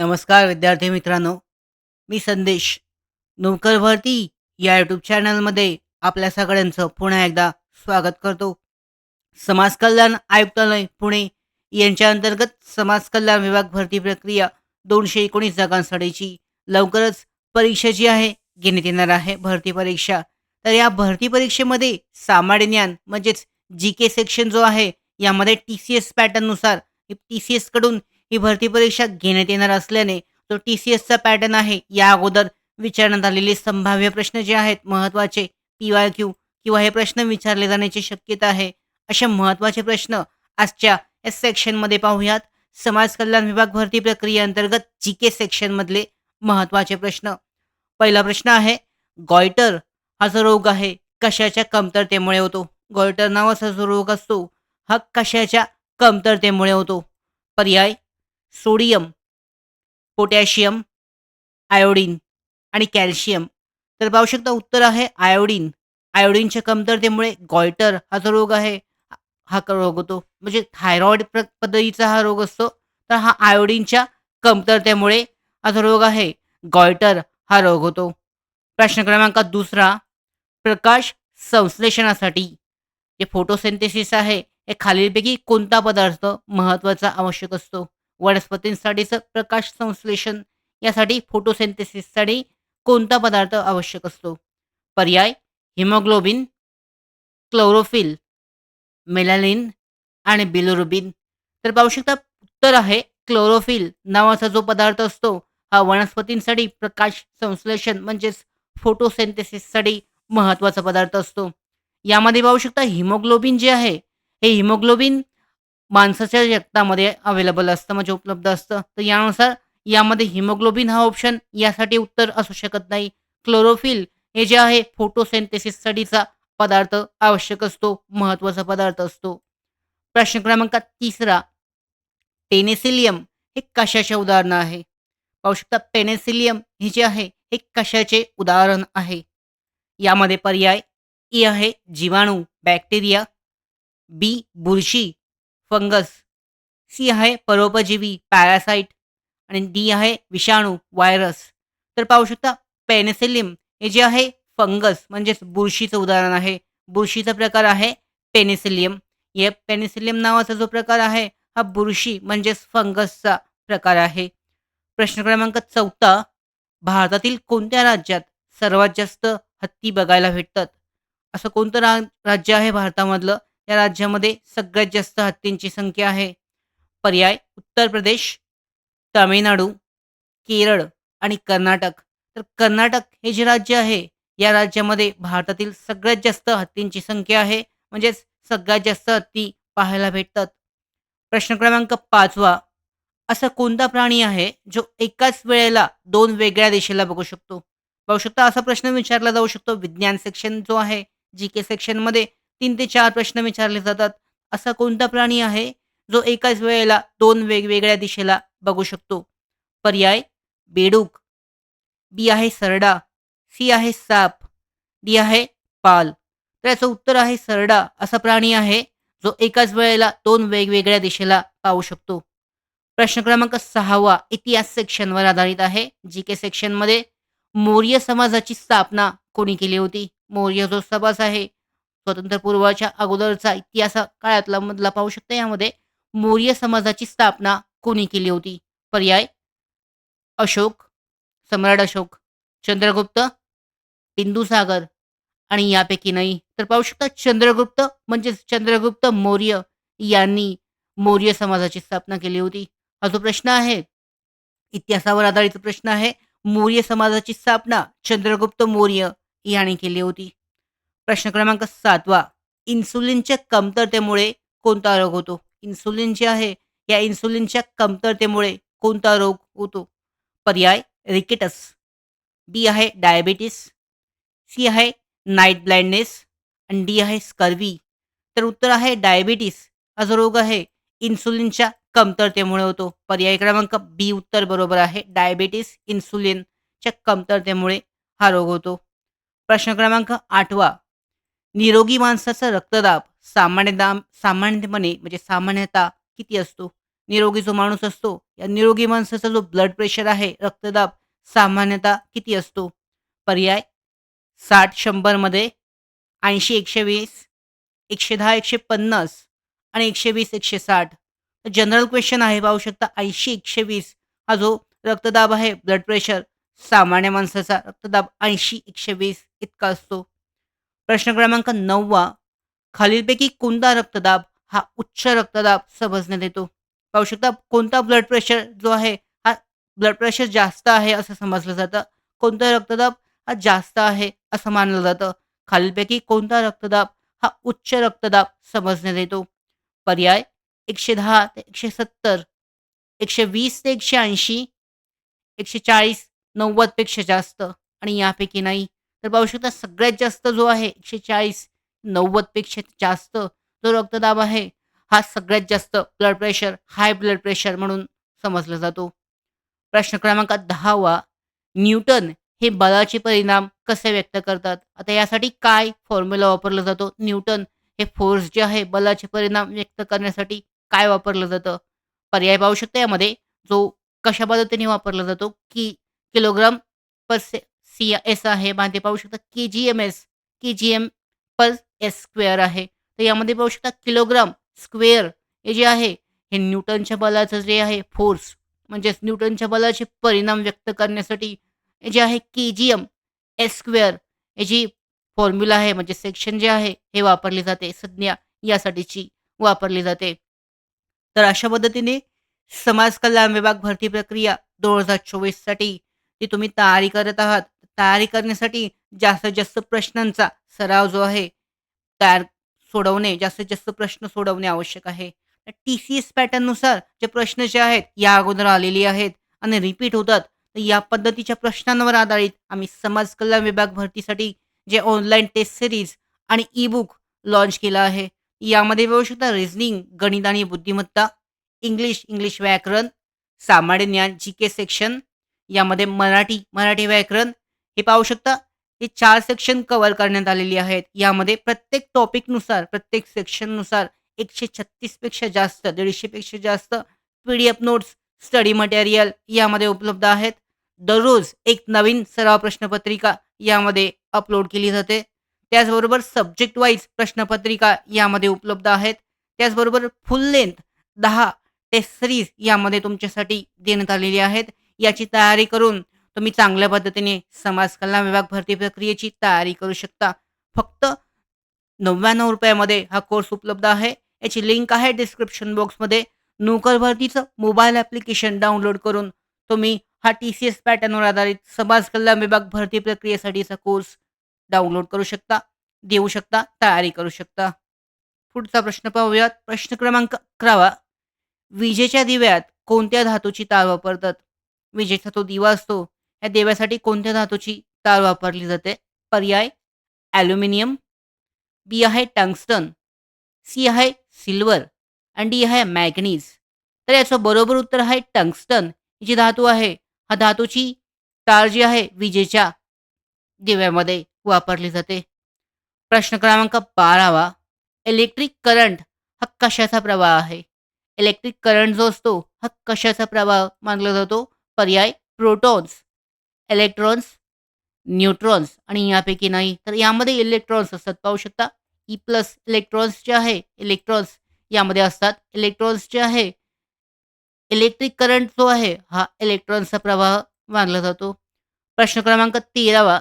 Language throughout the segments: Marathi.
नमस्कार विद्यार्थी मित्रांनो. मी संदेश. नोकर भरती या यूट्यूब चॅनलमध्ये आपल्या सगळ्यांचं पुन्हा एकदा स्वागत करतो. समाज कल्याण आयुक्तालय पुणे यांच्या अंतर्गत समाज कल्याण विभाग भरती प्रक्रिया दोनशे एकोणीस जागांसाठीची लवकरच परीक्षा जी आहे घेण्यात येणार आहे भरती परीक्षा. तर या भरती परीक्षेमध्ये सामान्य ज्ञान म्हणजेच जी के सेक्शन जो आहे यामध्ये टी सी एस पॅटर्ननुसार टी सी एसकडून ही भरती परीक्षा घेण्यात येणार असल्याने तो टी सी एसचा पॅटर्न आहे. या अगोदर विचारण्यात आलेले संभाव्य प्रश्न जे आहेत महत्त्वाचे पी वाय क्यू किंवा हे प्रश्न विचारले जाण्याची शक्यता आहे. असे महत्त्वाचे प्रश्न आजच्या एस सेक्शनमध्ये पाहूयात. समाज कल्याण विभाग भरती प्रक्रियेअंतर्गत जी के सेक्शनमधले महत्त्वाचे प्रश्न. पहिला प्रश्न आहे गॉयटर हा जो रोग आहे कशाच्या कमतरतेमुळे होतो? गॉयटर नावाचा जो रोग असतो हा कशाच्या कमतरतेमुळे होतो? पर्याय सोडियम पोटॅशियम आयोडीन आणि कॅल्शियम. तर पाहू शकता उत्तर आहे आयोडीन. आयोडीनच्या कमतरतेमुळे गॉयटर हा जो रोग आहे हा क- रोग होतो. म्हणजे थायरॉइड प्र पद्धतीचा हा रोग असतो. तर हा आयोडीनच्या कमतरतेमुळे हा जो रोग आहे गॉयटर हा रोग होतो. प्रश्न क्रमांक दुसरा प्रकाश संश्लेषणासाठी. जे फोटोसेंथेसिस आहे हे खालीलपैकी कोणता पदार्थ महत्त्वाचा आवश्यक असतो? वनस्पतींसाठीचं प्रकाश संश्लेषण यासाठी फोटोसेंथेसिससाठी कोणता पदार्थ आवश्यक असतो? पर्याय हिमोग्लोबिन क्लोरोफिल मेलालिन आणि बिलोरुबिन. तर पाहू शकता उत्तर आहे क्लोरोफिल नावाचा जो पदार्थ असतो हा वनस्पतींसाठी प्रकाश संश्लेषण म्हणजेच फोटोसेंथेसिससाठी महत्त्वाचा पदार्थ असतो. यामध्ये पाहू शकता हिमोग्लोबिन जे आहे हे हिमोग्लोबिन माणसाच्या रक्तामध्ये अवेलेबल असतं म्हणजे उपलब्ध असतं. तर यानुसार यामध्ये हिमोग्लोबिन हा ऑप्शन यासाठी उत्तर असू शकत नाही. क्लोरोफिल हे जे आहे फोटोसेंथेसिससाठीचा पदार्थ आवश्यक असतो महत्त्वाचा पदार्थ असतो. प्रश्न क्रमांक तिसरा पेनेसिलियम हे कशाचे उदाहरण आहे? पाहू शकता पेनेसिलियम हे जे आहे हे कशाचे उदाहरण आहे? यामध्ये पर्याय ए आहे जीवाणू बॅक्टेरिया बी बुरशी फंगस. सी आहे परोपजीवी पॅरासाईट आणि डी आहे विषाणू व्हायरस. तर पाहू शकता पेनिसिलिम हे जे आहे फंगस म्हणजेच बुरशीचं उदाहरण आहे. बुरशीचा प्रकार आहे पेनिसिलियम या पेनिसिलियम नावाचा जो प्रकार आहे हा बुरशी म्हणजेच फंगसचा प्रकार आहे. प्रश्न क्रमांक चौथा भारतातील कोणत्या राज्यात सर्वात जास्त हत्ती बघायला भेटतात? असं कोणतं रा राज्य आहे भारतामधलं? या राज्यामध्ये सगळ्यात जास्त हत्तींची संख्या आहे. पर्याय उत्तर प्रदेश तामिळनाडू केरळ आणि कर्नाटक. तर कर्नाटक हे जे राज्य आहे या राज्यामध्ये भारतातील सगळ्यात जास्त हत्तींची संख्या आहे. म्हणजेच सगळ्यात जास्त हत्ती पाहायला भेटतात. प्रश्न क्रमांक पाचवा. असा कोणता प्राणी आहे जो एकाच वेळेला दोन वेगळ्या दिशेला बघू शकतो? बघू शकता असा प्रश्न विचारला जाऊ शकतो. विज्ञान सेक्शन जो आहे जी के सेक्शनमध्ये तीन ते चार प्रश्न विचारले जातात. असा कोणता प्राणी आहे जो एकाच वेळेला दोन वेगवेगळ्या दिशेला बघू शकतो? पर्याय बेडूक. बी आहे सरडा. सी आहे साप. डी आहे पाल. तर याचं उत्तर आहे सरडा. असा प्राणी आहे जो एकाच वेळेला दोन वेगवेगळ्या दिशेला पाहू शकतो. प्रश्न क्रमांक सहावा इतिहास सेक्शनवर आधारित आहे जी के सेक्शनमध्ये मौर्य समाजाची स्थापना कोणी केली होती? मौर्य जो समाज आहे स्वातंत्र्यपूर्वाच्या अगोदरचा इतिहास काळातला मधला पाहू शकता. यामध्ये मौर्य समाजाची स्थापना कोणी केली होती? पर्याय? अशोक सम्राट अशोक चंद्रगुप्त बिंदुसागर. आणि यापैकी नाही तर पाहू शकता चंद्रगुप्त म्हणजेच चंद्रगुप्त मौर्य यांनी मौर्य समाजाची स्थापना केली होती. हा जो प्रश्न आहे इतिहासावर आधारित प्रश्न आहे मौर्य समाजाची स्थापना चंद्रगुप्त मौर्य याने केली होती. प्रश्न क्रमांक सातवा इन्सुलिनच्या कमतरतेमुळे कोणता रोग होतो? इन्सुलिन जे आहे या इन्सुलिनच्या कमतरतेमुळे कोणता रोग होतो? पर्याय रिकेटस. बी आहे डायबिटीस. सी आहे नाईट ब्लाइंडनेस. आणि डी आहे स्कर्वी. तर उत्तर आहे डायबिटीस. हा जो रोग आहे इन्सुलिनच्या कमतरतेमुळे होतो. पर्याय क्रमांक बी उत्तर बरोबर आहे. डायबिटीस इन्सुलिनच्या कमतरतेमुळे हा रोग होतो. प्रश्न क्रमांक आठवा. निरोगी माणसाचा रक्तदाब सामान्य दाब सामान्यपणे म्हणजे सामान्यतः किती असतो? निरोगी जो माणूस असतो या निरोगी माणसाचा जो ब्लड प्रेशर आहे रक्तदाब सामान्यतः किती असतो? पर्याय साठ शंभरमध्ये ऐंशी एकशे वीस एकशे दहा एकशे पन्नास आणि एकशे वीस एकशे साठ. जनरल क्वेश्चन आहे पाहू शकता ऐंशी एकशे वीस हा जो रक्तदाब आहे ब्लड प्रेशर सामान्य माणसाचा रक्तदाब ऐंशी एकशे वीस इतका असतो. प्रश्न क्रमांक नववा खालीलपैकी कोणता रक्तदाब हा उच्च रक्तदाब समजण्यात येतो? पाहू शकता कोणता ब्लड प्रेशर जो आहे हा ब्लड प्रेशर जास्त आहे असं समजलं जातं. कोणता रक्तदाब हा जास्त आहे असं मानलं जातं. खालीलपैकी कोणता रक्तदाब हा उच्च रक्तदाब समजण्यात येतो? पर्याय एकशे दहा ते एकशे सत्तर एकशे वीस ते एकशे ऐंशी एकशे चाळीस नव्वदपेक्षा जास्त आणि यापैकी नाही. तर पाहू शकता सगळ्यात जास्त जो आहे एकशे चाळीस नव्वदपेक्षा जास्त जो रक्तदाब आहे हा सगळ्यात जास्त blood pressure high blood pressure म्हणून समजला जातो. प्रश्न क्रमांक दहावा न्यूटन हे बलाचे परिणाम कसे व्यक्त करतात? आता यासाठी काय फॉर्म्युला वापरला जातो? न्यूटन हे फोर्स जे आहे बलाचे परिणाम व्यक्त करण्यासाठी काय वापरलं जातं? पर्याय पाहू शकता यामध्ये जो कशा पद्धतीने वापरला जातो? की kilogram per sec C S आहे माहिती पाहू शकता K G M S K G M per S square आहे. तर यामध्ये पाहू शकता किलोग्राम स्क्वेअर हे जे आहे हे न्यूटनच्या बलाचं जे आहे फोर्स म्हणजेच न्यूटनच्या बलाचे परिणाम व्यक्त करण्यासाठी हे जे आहे K G M S square याची फॉर्म्युला आहे म्हणजे सेक्शन जे आहे हे वापरली जाते संज्ञा यासाठीची वापरली जाते. तर अशा पद्धतीने समाज कल्याण विभाग भरती प्रक्रिया दोन हजार चोवीससाठी ती तुम्ही तयारी करत आहात. तयारी करण्यासाठी जास्तीत जास्त प्रश्नांचा सराव जो आहे तयार सोडवणे जास्तीत जास्त प्रश्न सोडवणे आवश्यक आहे. टी सी एस पॅटर्ननुसार जे प्रश्न जे आहेत या अगोदर आलेले आहेत आणि रिपीट होतात तर या पद्धतीच्या प्रश्नांवर आधारित आम्ही समाज कल्याण विभाग भरतीसाठी जे ऑनलाईन टेस्ट सिरीज आणि ई बुक लॉन्च केलं आहे यामध्ये येऊ शकता रिझनिंग गणित आणि बुद्धिमत्ता इंग्लिश इंग्लिश व्याकरण सामान्य ज्ञान जी के सेक्शन यामध्ये मराठी मराठी व्याकरण हे पाहू शकता हे चार सेक्शन कव्हर करण्यात आलेली आहेत. यामध्ये प्रत्येक टॉपिकनुसार प्रत्येक सेक्शननुसार एकशे छत्तीसपेक्षा जास्त दीडशेपेक्षा जास्त P D F notes study material यामध्ये उपलब्ध आहेत. दररोज एक नवीन सराव प्रश्नपत्रिका यामध्ये अपलोड केली जाते. त्याचबरोबर सब्जेक्ट वाईज प्रश्नपत्रिका यामध्ये उपलब्ध आहेत. त्याचबरोबर फुल लेंथ दहा टेस्ट सिरीज यामध्ये तुमच्यासाठी देण्यात आलेली आहेत. याची तयारी करून तुम्ही चांगल्या पद्धतीने समाज कल्याण विभाग भरती प्रक्रियेची तयारी करू शकता. फक्त नव्याण्णव रुपयामध्ये हा कोर्स उपलब्ध आहे. याची लिंक आहे डिस्क्रिप्शन बॉक्समध्ये नोकर भरतीचं मोबाईल ॲप्लिकेशन डाउनलोड करून तुम्ही हा टी सी एस पॅटर्नवर आधारित समाज कल्याण विभाग भरती प्रक्रियेसाठीचा कोर्स डाउनलोड करू शकता देऊ शकता तयारी करू शकता. पुढचा प्रश्न पाहूयात. प्रश्न क्रमांक अकरावा. विजेच्या दिव्यात कोणत्या धातूची तार वापरतात? विजेचा तो दिवा असतो या देव्यासाठी कोणत्या धातूची तार वापरली जाते? पर्याय ॲल्युमिनियम बी आहे टंगस्टन सी आहे सिल्वर आणि डी आहे मॅग्नीज. तर याचं बरोबर उत्तर आहे टंगस्टन. जी धातू आहे हा धातूची तार जी आहे विजेच्या दिव्यामध्ये वापरली जाते. प्रश्न क्रमांक बारावा इलेक्ट्रिक करंट हा कशाचा प्रवाह आहे? इलेक्ट्रिक करंट जो असतो हा कशाचा प्रवाह मानला जातो? पर्याय प्रोटॉन्स. इलेक्ट्रॉन्स न्यूट्रॉन्स आणि यापैकी नाही. तर यामध्ये इलेक्ट्रॉन्स असतात. पाहू शकता? ई प्लस इलेक्ट्रॉन्स जे आहे इलेक्ट्रॉन्स यामध्ये असतात. इलेक्ट्रॉन्स जे आहे इलेक्ट्रिक करंट जो आहे हा इलेक्ट्रॉन्सचा प्रवाह मानला जातो. प्रश्न क्रमांक तेरावा.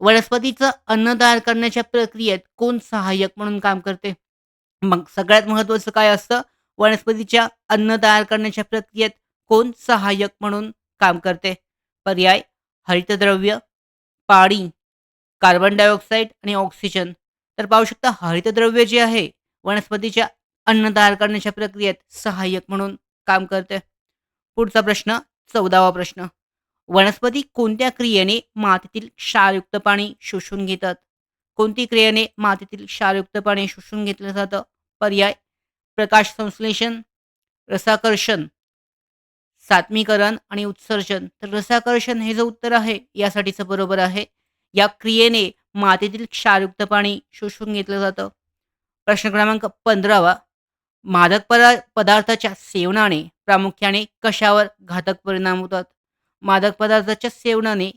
वनस्पतीचं अन्न तयार करण्याच्या प्रक्रियेत कोण सहाय्यक म्हणून काम करते? मग सगळ्यात महत्त्वाचं काय असतं? वनस्पतीच्या अन्न तयार करण्याच्या प्रक्रियेत कोण सहाय्यक म्हणून काम करते? पर्याय हरितद्रव्य पाणी कार्बन डायऑक्साईड आणि ऑक्सिजन तर पाहू शकता हरितद्रव्य जे आहे वनस्पतीच्या अन्न तयार करण्याच्या प्रक्रियेत सहाय्यक म्हणून काम करते. पुढचा प्रश्न चौदावा प्रश्न. वनस्पती कोणत्या क्रियेने मातीतील क्षारयुक्त पाणी शोषून घेतात? कोणती क्रियेने मातीतील क्षारयुक्त पाणी शोषून घेतलं जातं? पर्याय प्रकाश संश्लेषण रसाकर्षण सात्मीकरण आणि उत्सर्जन. तर रसाकर्षण हे जे उत्तर आहे यासाठीचं बरोबर आहे. या क्रियेने मातीतील क्षारयुक्त पाणी शोषून घेतलं जातं. प्रश्न क्रमांक पंधरावा. मादक पदा पदार्थाच्या सेवनाने प्रामुख्याने कशावर घातक परिणाम होतात? मादक पदार्थाच्या सेवनाने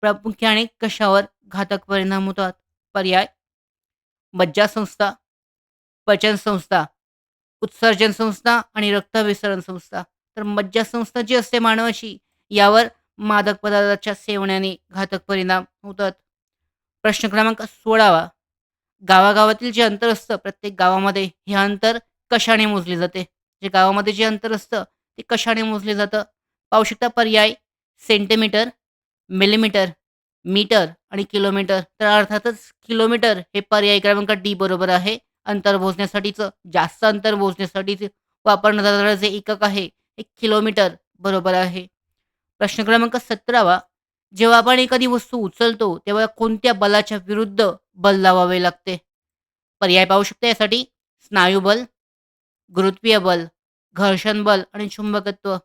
प्रामुख्याने कशावर घातक परिणाम होतात? पर्याय. मज्जासंस्था पचन संस्था उत्सर्जन संस्था आणि रक्तविसरण संस्था. तर मज्जासंस्था जी असते मानवाची यावर मादक पदार्थाच्या सेवनाने घातक परिणाम होतात. प्रश्न क्रमांक सोळावा. गावागावातील जे अंतर असतं प्रत्येक गावामध्ये हे अंतर कशाने मोजले जाते? जे गावामध्ये जे अंतर असतं ते कशाने मोजले जातं? पाहू शकता पर्याय सेंटीमीटर मिलीमीटर मीटर आणि किलोमीटर. तर अर्थातच किलोमीटर हे पर्याय क्रमांक डी बरोबर आहे. अंतर मोजण्यासाठीचं जास्त अंतर मोजण्यासाठीच वापरण्यात जाणारं जे एकक आहे एक किलोमीटर बरोबर आहे. प्रश्न क्रमांक सतरावा जेव्हा आपण एखादी वस्तू उचलतो तेव्हा कोणत्या बलाच्या विरुद्ध बल लावावे लागते? पर्याय पाहू शकता यासाठी स्नायू बल गुरुत्वीय बल घर्षण बल आणि चुंबकत्व.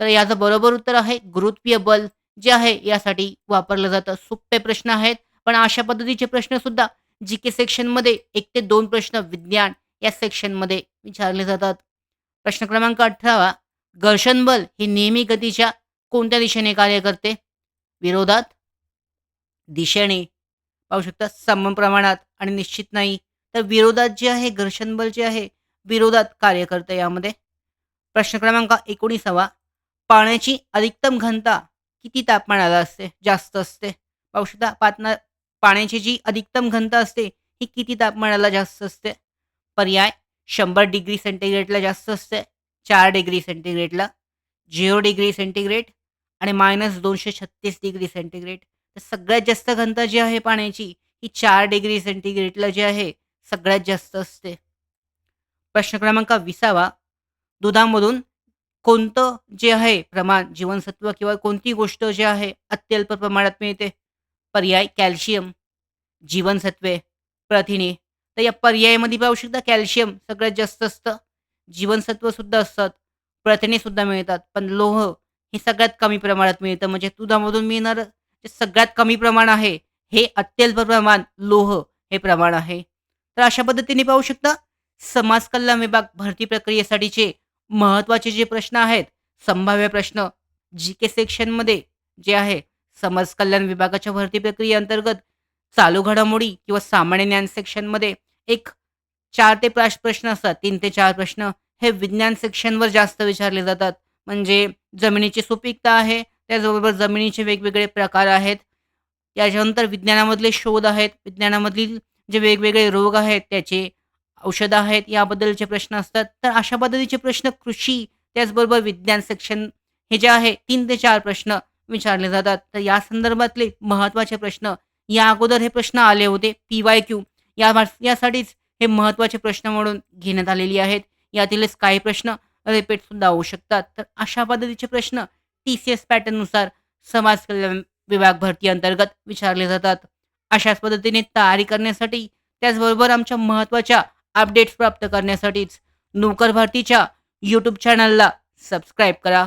तर याचं बरोबर उत्तर आहे गुरुत्वीय बल जे आहे यासाठी वापरलं जातं. सोपे प्रश्न आहेत पण अशा पद्धतीचे प्रश्न सुद्धा जी के सेक्शनमध्ये एक ते दोन प्रश्न विज्ञान या सेक्शनमध्ये विचारले जातात. प्रश्न क्रमांक अठरावा घर्षण बल हे नेहमी गतीच्या कोणत्या दिशेने कार्य करते? विरोधात? दिशेने? पाहू शकता सम प्रमाणात आणि निश्चित नाही. तर विरोधात जे आहे घर्षण बल जे आहे विरोधात कार्य करतं यामध्ये. प्रश्न क्रमांक एकोणीसावा. पाण्याची अधिकतम घनता किती तापमानाला असते? जास्त असते. पाहू शकता पातना पाण्याची जी अधिकतम घनता असते ही किती तापमानाला जास्त असते? पर्याय शंभर डिग्री सेंटीग्रेडला जास्त असते. चार डिग्री सेंटीग्रेडला झिरो डिग्री सेंटीग्रेड आणि मायनस दोनशे छत्तीस डिग्री सेंटीग्रेड. तर सगळ्यात जास्त घनता जी आहे पाण्याची ही चार डिग्री सेंटीग्रेडला जी आहे सगळ्यात जास्त असते. प्रश्न क्रमांक विसावा. दुधामधून कोणतं जे आहे प्रमाण जीवनसत्व किंवा कोणती गोष्ट जी आहे अत्यल्प प्रमाणात मिळते? पर्याय कॅल्शियम. जीवनसत्वे प्रथिने. तर या पर्यायामध्ये पाहू शकता कॅल्शियम सगळ्यात जास्त असतं. जीवनसत्व सुद्धा असतात प्रथिने सुद्धा मिळतात पण लोह हे सगळ्यात कमी प्रमाणात मिळतं. म्हणजे दुधामधून मिळणारं जे सगळ्यात कमी प्रमाण आहे हे अत्यल्प प्रमाण लोह हे प्रमाण आहे. तर अशा पद्धतीने पाहू शकता समाज कल्याण विभाग भरती प्रक्रियेसाठीचे महत्त्वाचे जे प्रश्न आहेत संभाव्य प्रश्न जी के सेक्शनमध्ये जे आहे समाज कल्याण विभागाच्या भरती प्रक्रियेअंतर्गत चालू घडामोडी किंवा सामान्य ज्ञान सेक्शनमध्ये एक चार ते पाच प्रश्न असतात. तीन ते चार प्रश्न हे विज्ञान सेक्शनवर जास्त विचारले जातात. म्हणजे जमिनीची सुपीकता आहे त्याचबरोबर जमिनीचे वेगवेगळे प्रकार आहेत. त्याच्यानंतर विज्ञानामधले शोध आहेत. विज्ञानामधील जे वेगवेगळे रोग आहेत त्याचे औषधं आहेत याबद्दलचे प्रश्न असतात. तर अशा पद्धतीचे प्रश्न कृषी त्याचबरोबर विज्ञान सेक्शन हे जे आहे तीन ते चार प्रश्न विचारले जातात. तर या संदर्भातले महत्त्वाचे प्रश्न या अगोदर हे प्रश्न आले होते पी वाय क्यू. या यासाठीच हे महत्त्वाचे प्रश्न म्हणून घेण्यात आलेली आहेत. यातीलच काही प्रश्न रिपीट सुद्धा होऊ शकतात. तर अशा पद्धतीचे प्रश्न टी सी एस पॅटर्ननुसार समाज कल्याण विभाग भरती अंतर्गत विचारले जातात. अशाच पद्धतीने तयारी करण्यासाठी त्याचबरोबर आमच्या महत्त्वाच्या अपडेट्स प्राप्त करण्यासाठीच नोकर भरतीच्या यूट्यूब चॅनलला सबस्क्राईब करा.